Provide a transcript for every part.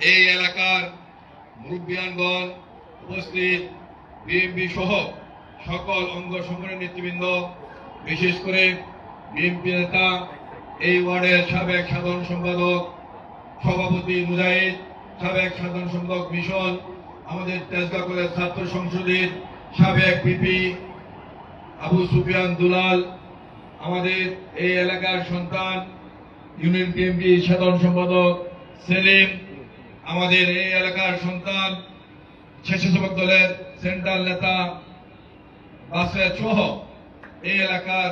এই এলাকার মুরব্বিয়ানগণ উপস্থিত বিএনপি সহ সকল অঙ্গ সংগঠনের নেতৃবৃন্দ, বিশেষ করে বিএনপি নেতা, এই ওয়ার্ডের সাবেক সাধারণ সম্পাদক, সভাপতি মুজাহিদ, সাবেক সাধারণ সম্পাদক মিশন, আমাদের তেজগাঁ কলেজ ছাত্র সংসদের সাবেক পিপি আবু সুফিয়ান দুলাল, আমাদের এই এলাকার সন্তান, ইউনিয়ন বিএনপি সাধারণ সম্পাদক সেলিম আমাদের এই এলাকার সন্তান স্বেচ্ছাসেবক দলের সেন্ট্রাল নেতা সহ এই এলাকার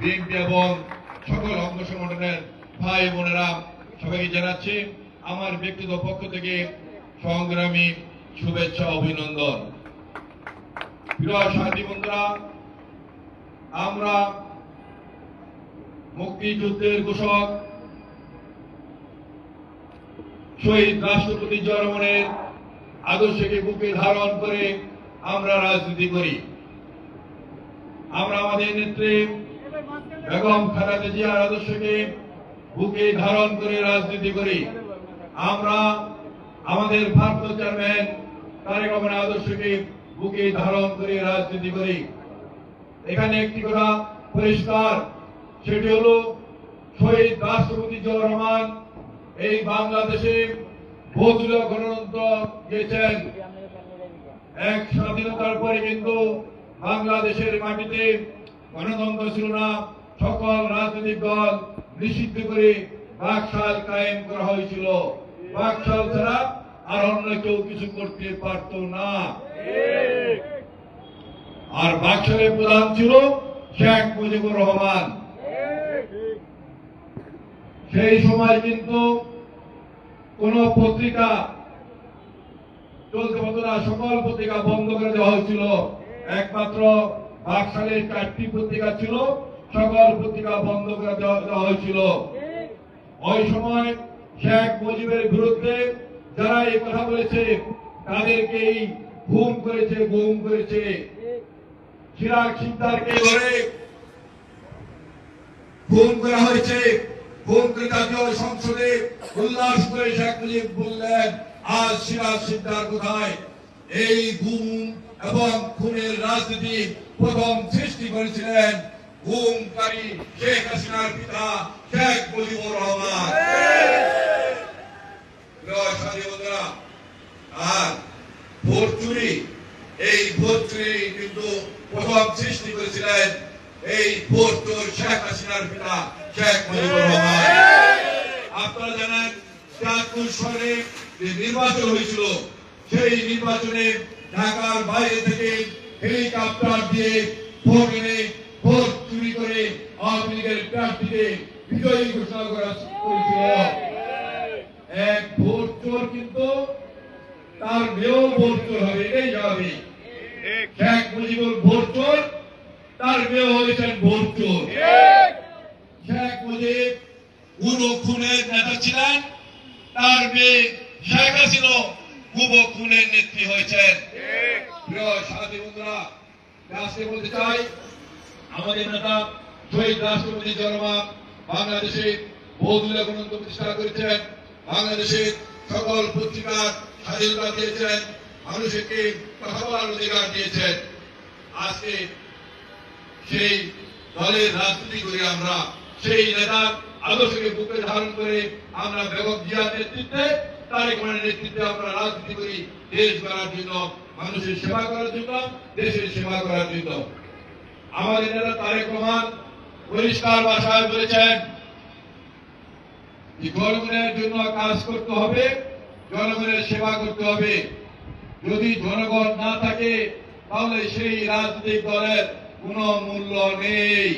বিএনপি এবং সকল অঙ্গ সংগঠনের ভাই বোনেরা সবাইকে জানাচ্ছি, আমার ব্যক্তিগত পক্ষ থেকে সংগ্রামী শুভেচ্ছা, অভিনন্দন। প্রিয় সাথী বন্ধুরা, আমরা মুক্তিযুদ্ধের ঘোষক শহীদ রাষ্ট্রপতি জনগণের আদর্শকে বুকে ধারণ করে আমরা রাজনীতি করি। আমরা আমাদের নেত্রী বেগম খালেদা জিয়ার আদর্শকে বুকে ধারণ করে রাজনীতি করি। আমরা আমাদের ভারত চেয়ারম্যান তারেক রহমানের আদর্শকে বুকে ধারণ করে রাজনীতি করি। এখানে একটি কথা পরিষ্কার, সেটি হলো শহীদ রাষ্ট্রপতি জিয়াউর রহমান এই বাংলাদেশে বহুদলীয় গণতন্ত্র দিয়েছেন এক স্বাধীনতার পরে কিন্তু বাংলাদেশের মাটিতে গণতন্ত্র ছিল না। সকল রাজনৈতিক দল নিষিদ্ধ করে বাকশাল কায়েম করা হয়েছিল। বাকশাল ছাড়া আর অন্য কেউ কিছু করতে পারত না। আর বাকশালের প্রধান ছিল শেখ মুজিবুর রহমান। সেই সময় কিন্তু কোন পত্রিকা চলতে পারত না। সকল পত্রিকা বন্ধ করে দেওয়া হয়েছিল। একমাত্র বাকশালের চারটি পত্রিকা ছিল। সকল পত্রিকা বন্ধ করে দেওয়া হয়েছিল। ওই সময় শেখ মুজিবের বিরুদ্ধে যারা এই কথা বলেছে তাদেরকেই ঘুম করেছে, গুম করেছে। চিরাগ ধরে খুন করা হয়েছে। করে জাতীয় সংসদে উল্লাস করে শেখ মুজিব বললেন, আজ সিরাজ সিকদার কোথায়? এই গুম এবং খুনের রাজনীতি প্রথম সৃষ্টি করেছিলেন গুমকারী শেখ হাসিনার পিতা শেখ মুজিবুর রহমান। আর ভোট চুরি, এই ভোট চুরি কিন্তু প্রথম সৃষ্টি করেছিলেন এই ভোট চোর শেখ হাসিনার পিতা শেখ মুজিবুর রহমান। আপনারা জানেন চাঁদপুর শহরে যে নির্বাচন হয়েছিল সেই নির্বাচনে ঢাকার বাইরে থেকে হেলিকপ্টার দিয়ে ভোট এনে ভোট চুরি করে আওয়ামী লীগের প্রার্থীকে বিজয়ী ঘোষণা করা করেছিল এক ভোট চোর কিন্তু তার মেয়েও ভোট চোর হবে এটাই স্বাভাবিক শেখ মুজিবুর ভোট চোর তার মেয়ে হয়েছেন ভোট চোর শেখ মুজিব গুণ খুনের নেতা ছিলেন তার মেয়ে শেখ হাসিনা গুব খুনের নেত্রী হয়েছেন প্রিয় সাথী বন্ধুরা আজকে বলতে চাই আমাদের নেতা শহীদ রাষ্ট্রপতি জনমা বাংলাদেশে বহুদলীয় গণতন্ত্র প্রতিষ্ঠা করেছেন। বাংলাদেশের সকল পত্রিকার স্বাধীনতা দিয়েছেন। মানুষকে কথা বলার অধিকার দিয়েছেন। আজকে সেই দলের রাজনীতি করে আমরা। সেই নেতার আদর্শকে বুকে ধারণ করে আমরা বেগম জিয়ার নেতৃত্বে তারেক রহমানের নেতৃত্বে আমরা রাজনীতি করি। দেশ করার জন্য, মানুষের সেবা করার জন্য, দেশের সেবা করার জন্য। আমাদের নেতা তারেক রহমান পরিষ্কার ভাষায় বলেছেন জনগণের জন্য কাজ করতে হবে, জনগণের সেবা করতে হবে। যদি জনগণ না থাকে, তাহলে সেই রাজনৈতিক দলের কোন মূল্য নেই।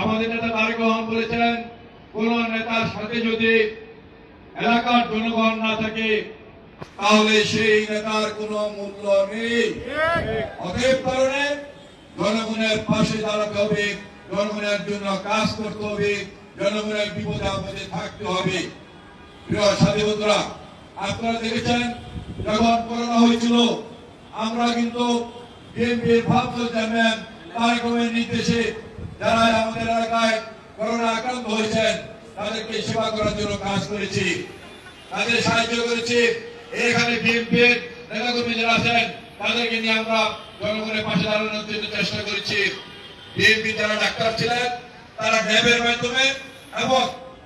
আমাদের নেতা তারেক রহমান বলেছেন, কোন নেতার সাথে যদি এলাকার জনগণ না থাকে, তাহলে সেই নেতার কোন মূল্য নেই। অতএব কারণে জনগণের পাশে দাঁড়াতে হবে, জনগণের জন্য কাজ করতে হবে। জনগণের বিপদে আপদে থাকতে হবে। প্রিয় সাথী বন্ধুরা, আপনারা দেখেছেন যখন করোনা হয়েছিল, আমরা কিন্তু নির্দেশে যারা আমাদের এলাকায় করোনা আক্রান্ত হয়েছেন, তাদেরকে সেবা করার জন্য কাজ করেছি। তাদের সাহায্য করেছি। এখানে বিএনপির নেতাকর্মী যারা আছেন, তাদেরকে নিয়ে আমরা জনগণের পাশে দাঁড়ানোর জন্য চেষ্টা করেছি। বিএনপি যারা ডাক্তার ছিলেন তারা ন্যাবের মাধ্যমে এবং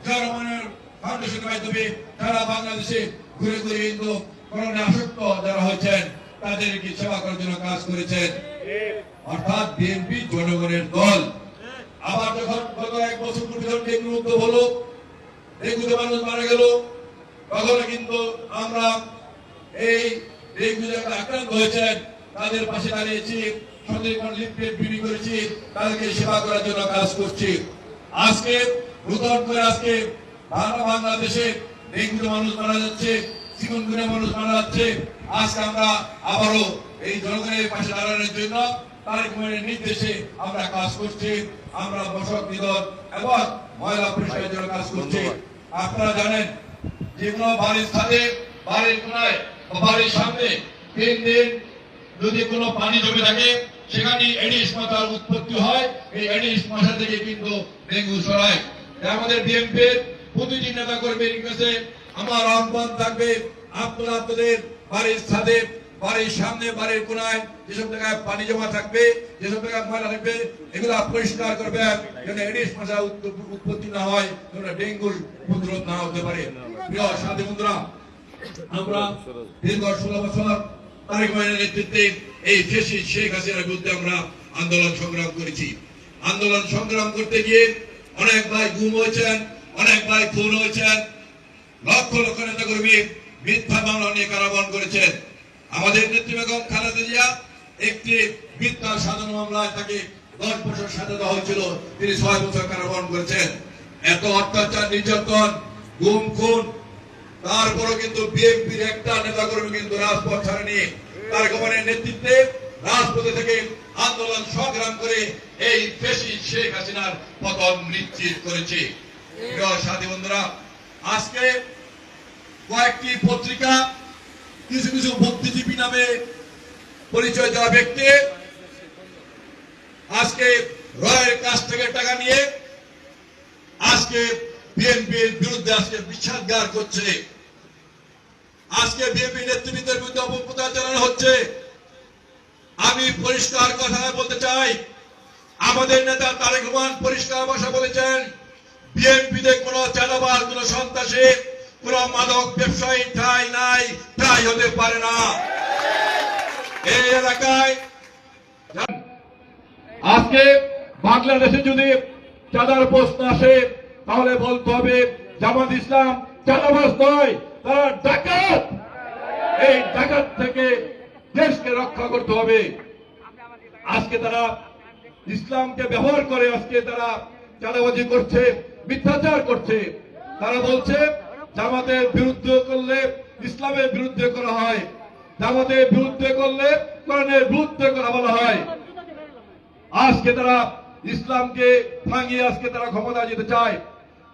জনগণের ফাউন্ডেশনের মাধ্যমে সারা বাংলাদেশে ঘুরে ঘুরে কিন্তু করোনা আসক্ত যারা হয়েছেন তাদেরকে সেবা করার জন্য কাজ করেছেন। অর্থাৎ বিএনপি জনগণের দল। আবার যখন গত এক বছর পূর্বে যখন ডেঙ্গু উদ্যোগ হলো ডেঙ্গুতে মানুষ মারা গেল, তখন কিন্তু আমরা এই ডেঙ্গু যারা আক্রান্ত হয়েছেন, তাদের পাশে দাঁড়িয়েছি। সচেতন লিফলেট বিলি করেছি তাদেরকে সেবা করার জন্য কাজ করছি। আজকে নূতন করে আজকে বাংলাদেশে মানুষ মারা যাচ্ছে চিকনগুনে মানুষ মারা যাচ্ছে। আজকে আমরা আবারও এই জনগণের পাশে দাঁড়ানোর জন্য তারেক রহমানের নির্দেশে আমরা কাজ করছি। আমরা বসক নিধন এবং ময়লা পরিষ্কারের জন্য কাজ করছি। আপনারা জানেন যে কোনো বাড়ির ছাদে বাড়ির কোনায় বাড়ির সামনে তিন দিন যদি কোনো পানি জমে থাকে সেখানে এডিস মশার উৎপত্তি হয়। এই এডিস মশা থেকে কিন্তু ডেঙ্গু ছড়ায়। আমাদের বিএনপির প্রতিটি নেতা কর্মীর কাছে আমার আহ্বান থাকবে, আপনারা আপনাদের বাড়ির ছাদে, বাড়ির সামনে, বাড়ির কোনায় যেসব জায়গায় পানি জমা থাকবে, যেসব জায়গায় ময়লা থাকবে, এগুলো পরিষ্কার করবেন যেন এডিস মশা উৎপত্তি না হয়, যেন ডেঙ্গুর উপদ্রব না হতে পারে। প্রিয় সাথী বন্ধুরা, আমরা দীর্ঘ ষোলো বছর তারেক নেতৃত্বে এই শেখ হাসিনার বিরুদ্ধে আমরা আন্দোলন সংগ্রাম করেছি। আন্দোলন সংগ্রাম করতে গিয়ে অনেক ভাই গুম হয়েছেন, অনেক ভাই খুন হয়েছেন। লক্ষ লক্ষ নেতা কর্মী মিথ্যা মামলা নিয়ে কারাবরণ করেছেন। আমাদের নেত্রী বেগম খালেদা জিয়া একটি মিথ্যা সাজানো মামলায় তাকে দশ বছর সাজা দেওয়া হয়েছিল। তিনি ছয় বছর কারাবরণ করেছেন। এত অত্যাচার, নির্যাতন, গুম, খুন তারপরও কিন্তু বিএনপির একটা নেতা কর্মী কিন্তু রাজপথ ছাড়েনি। তার গমনের নেতৃত্বে রাজপথে থেকে আন্দোলন সংগ্রাম করে এই ফেসি শেখ হাসিনার পতন নিশ্চিত করেছে। সাথী বন্ধুরা, আজকে কয়েকটি পত্রিকা, কিছু কিছু বুদ্ধিজীবী নামে পরিচয় দেওয়া ব্যক্তি আজকে রয়ের কাছ থেকে টাকা নিয়ে আজকে বিএনপির বিরুদ্ধে আজকে বিশ্বাসগার করছে। আজকে বিএনপি নেতৃবৃন্দের বিরুদ্ধে অপপ্রচার চালানো হচ্ছে। আমি পরিষ্কার কথা বলতে চাই। আমাদের নেতা তারেক রহমান পরিষ্কার ভাষা বলেছেন, বিএনপিতে কোনো চাঁদাবাজ, কোন সন্ত্রাসী, কোন মাদক ব্যবসায়ী ঠাই নাই, ঠাই হতে পারে না। এই এলাকায় আজকে বাংলাদেশে যদি চাঁদার প্রশ্ন আসে, তাহলে বলতে হবে, জামাত ইসলাম চাঁদাবাজ নয়। তারা ডাকাত। এই ডাকাত থেকে দেশকে রক্ষা করতে হবে। আজকে তারা ইসলামকে ব্যবহার করে, আজকে তারা চাঁদাবাজি করছে, মিথ্যাচার করছে। তারা বলছে, জামাতের বিরুদ্ধে করলে ইসলামের বিরুদ্ধে করা হয়। জামাতের বিরুদ্ধে করলে কোরআনের বিরুদ্ধে করা বলা হয়। আজকে তারা ইসলামকে ভাঙিয়ে আজকে তারা ক্ষমতা যেতে চায়।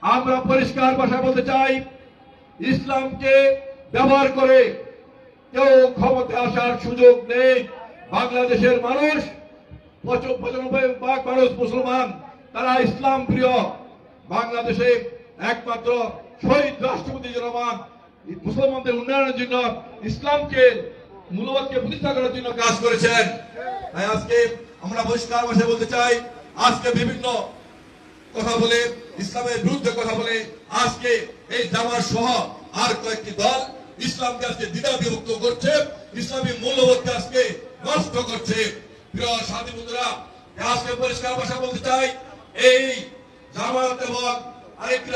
আমরা পরিষ্কার ভাষায় বলতে চাই ইসলামকে ব্যবহার করে কেউ ক্ষমতা আসার সুযোগ নেই। বাংলাদেশের মানুষ, পঁচ- পঁচানব্বই ভাগ মানুষ মুসলমান, তারা ইসলাম প্রিয়। বাংলাদেশে একমাত্র শহীদ রাষ্ট্রপতি জনমান মুসলমানদের উন্নয়নের জন্য, ইসলামকে মূল্যবোধকে প্রতিষ্ঠা করার জন্য কাজ করেছেন। তাই আজকে আমরা পরিষ্কার ভাষায় বলতে চাই, আজকে বিভিন্ন কথা বলে, ইসলামের বিরুদ্ধে কথা বলে, আজকে এই জামার সহ আর কয়েকটি দল ইসলামকে আজকে দ্বিধা বিভক্ত করছে, ইসলামী মূল্যবোধকে আজকে নষ্ট করছে। প্রিয় বন্ধুরা আজকে পরিষ্কার ভাষা বলতে চাই, এই জামাত এবং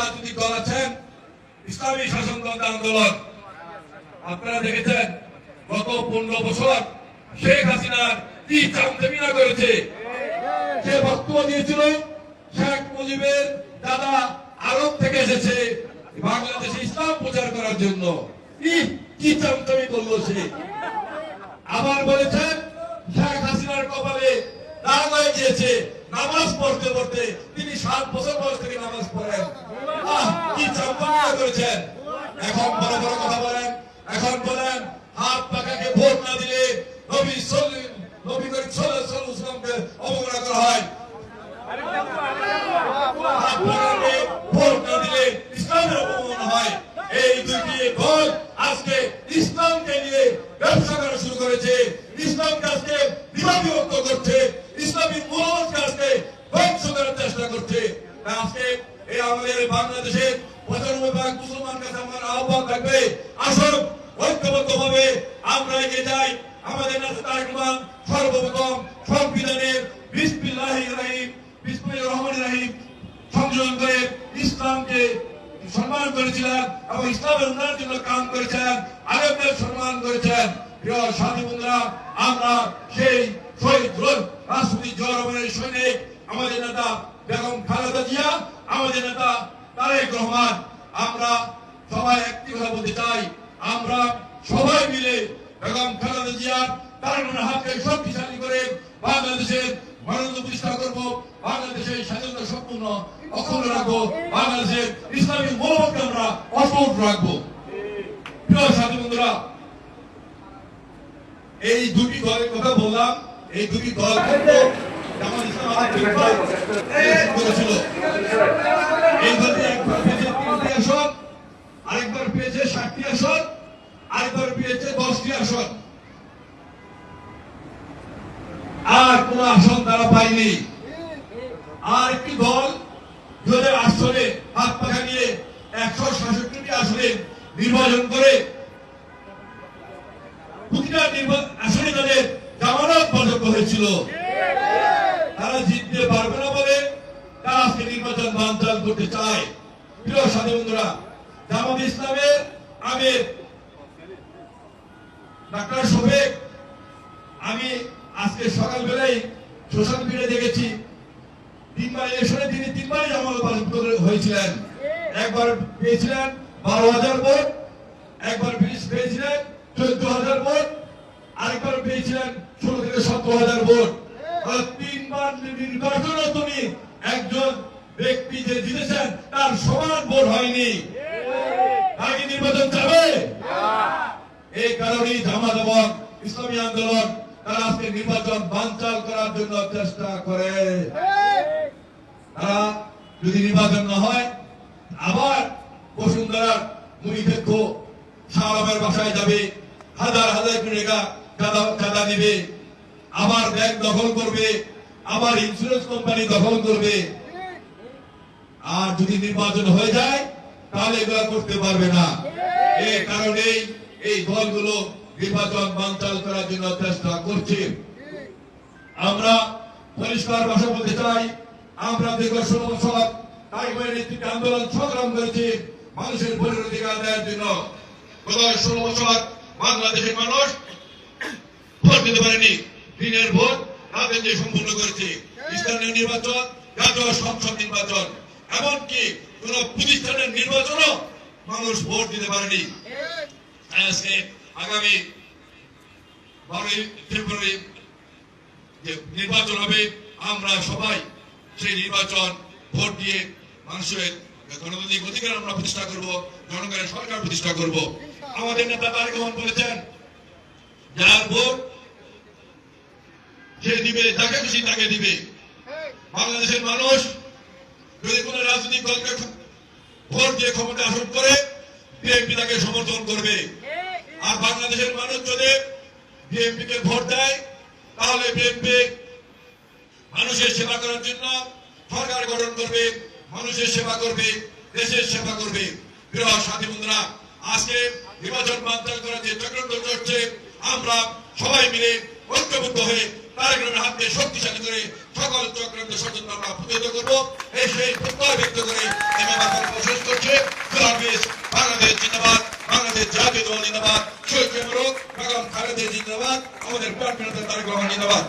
রাজনৈতিক দল আছেন ইসলামী আন্দোলন। আপনারা দেখেছেন, গত পনেরো বছর শেখ হাসিনার কি করেছে? সে বক্তব্য দিয়েছিল শেখ মুজিবের দাদা আরব থেকে এসেছে বাংলাদেশে ইসলাম প্রচার করার জন্য। কি চামচামি করল সে। আবার বলেছেন, শেখ হাসিনার কপালে দাগ হয়ে গিয়েছে, নামাজ পড়তে পড়তে তিনি সাত বছর বয়স থেকে নামাজ পড়েন। কি করেছেন। এখন বড় বড় কথা বলেন, এখন বলেন, হাত পাকাকে ভোট না দিলে নবী নবী করিম সাল্লাল্লাহু আলাইহি ওয়াসাল্লামকে অবমাননা করা হয়। ভোট না দিলে ইসলামের অপমান হয় এই দুটি দল আজকে ইসলামকে নিয়ে ব্যবসা করা শুরু করেছে ইসলামকে আজকে বিভাবিভক্ত করছে ইসলামী মূলকে আজকে ধ্বংস করার চেষ্টা করছে আজকে এই আমাদের বাংলাদেশের পঁচানব্বই ভাগ মুসলমান কাছে আমার আহ্বান থাকবে আসুন ঐক্যবদ্ধ ভাবে আমরা এগিয়ে যাই আমাদের নেতা তারেক রহমান সর্বপ্রথম সংবিধানের বিসমিল্লাহির রহিম রহমানির রহিম সংযোজন করে ইসলামকে সম্মান করেছিলেন এবং ইসলামের উন্নয়নের জন্য কাম করেছেন, আলেমদের সম্মান করেছেন। প্রিয় সাথী বন্ধুরা, আমরা সেই শহীদ রাষ্ট্রপতি সৈনিক, আমাদের নেতা বেগম খালেদা জিয়া, আমাদের নেতা তারেক রহমান। আমরা সবাই একটি কথা বলতে চাই, আমরা সবাই মিলে বেগম খালেদা জিয়া তারেক রহমানের হাতকে শক্তিশালী করে বাংলাদেশের গণতন্ত্র প্রতিষ্ঠা করব, বাংলাদেশের স্বাধীনতা সম্পূর্ণ অক্ষুণ্ণ রাখব, বাংলাদেশের ইসলামী মৌলকে আমরা অটুট রাখব। প্রিয় বন্ধুরা, এই দুটি দলের কথা বললাম, এই দুটি দল করেছিল এই দলটি একবার পেয়েছে তিনটি আসন, আরেকবার পেয়েছে ষাটটি আসন, আরেকবার পেয়েছে দশটি আসন। আর কোন আসন তারা পায়নি। আর একটি দল হাত পাখা নিয়ে একশো সাতষট্টি আসনে নির্বাচন করে তাদের জামানত বাজক হয়েছিল। তারা জিততে পারবে না বলে তারা আজকে নির্বাচন বানচাল করতে চায়। প্রিয় বন্ধুরা, জামাত ইসলামের ডাক্তার শোভেক আমি আজকে সকালবেলায় সোশ্যাল মিডিয়া দেখেছি তিনবার ইলেকশনে তিনি তিনবারই বাজেয়াপ্ত হয়েছিলেন। একবার পেয়েছিলেন বারো হাজার ভোট একবার পেয়ে- পেয়েছিলেন চোদ্দ হাজার ভোট আরেকবার পেয়েছিলেন ষোলো থেকে সতেরো হাজার ভোট তিনবার নির্বাচনও তুমি একজন ব্যক্তি যে জিতেছেন তার সমান ভোট হয়নি। তার নির্বাচন যাবে এই কারণেই জামাত এবং ইসলামী আন্দোলন তারা আজকে নির্বাচন বানচাল করার জন্য চেষ্টা করে। তারা যদি নির্বাচন না হয়, আবার বসুন্ধরার মুড়িক্ষেত্র শাহরামের বাসায় যাবে, হাজার হাজার কোটি টাকা চাঁদা দিবে, আবার ব্যাংক দখল করবে, আবার ইন্স্যুরেন্স কোম্পানি দখল করবে। আর যদি নির্বাচন হয়ে যায়, তাহলে এগুলো করতে পারবে না। এই কারণেই এই দলগুলো নির্বাচন বানচাল করার জন্য চেষ্টা করছে। আমরা পরিষ্কার ভাষা বলতে চাই, আমরা দীর্ঘ ষোলো বছর নেতৃত্বে আন্দোলন সংগ্রাম করেছি, মানুষের ভোটের অধিকার দেওয়ার জন্য। গত ষোলো বছর বাংলাদেশের মানুষ ভোট দিতে পারেনি, দিনের ভোট রাতে যে সম্পূর্ণ করেছে। স্থানীয় নির্বাচন, জাতীয় সংসদ নির্বাচন, এমনকি কোন প্রতিষ্ঠানের নির্বাচনও মানুষ ভোট দিতে পারেনি। আজকে আগামী বারোই ফেব্রুয়ারি যে নির্বাচন হবে, আমরা সবাই সেই নির্বাচন ভোট দিয়ে মানুষের গণতান্ত্রিক অধিকার আমরা প্রতিষ্ঠা করব, জনগণের সরকার প্রতিষ্ঠা করব। আমাদের নেতা তারেক রহমান বলেছেন, যার ভোট যে দিবে, যাকে খুশি তাকে দিবে। বাংলাদেশের মানুষ যদি কোন রাজনৈতিক দলকে ভোট দিয়ে ক্ষমতা আসন করে, বিএনপি তাকে সমর্থন করবে। আর বাংলাদেশের মানুষ যদি বিএনপি কে ভোট দেয়, তাহলে বিএনপি মানুষের সেবা করার জন্য সরকার গঠন করবে, মানুষের সেবা করবে, দেশের সেবা করবে। প্রিয় সাথী বন্ধুরা, আজকে নির্বাচন করার যে চক্রান্ত চলছে, আমরা সবাই মিলে ঐক্যবদ্ধ হয়ে তারেক হাতকে শক্তিশালী করে সকল চক্রান্ত সচেতন আমরা প্রতিহত করব এই সেই প্রত্যয় ব্যক্ত করে শেষ করছি। বাংলাদেশ জিন্দাবাদ, বাংলাদেশ জাতীয় দল জিন্দাবাদ, শহীদ বেগম খালেদের জিন্দাবাদ, আমাদের প্রাণ তারেক রহমান জিন্দাবাদ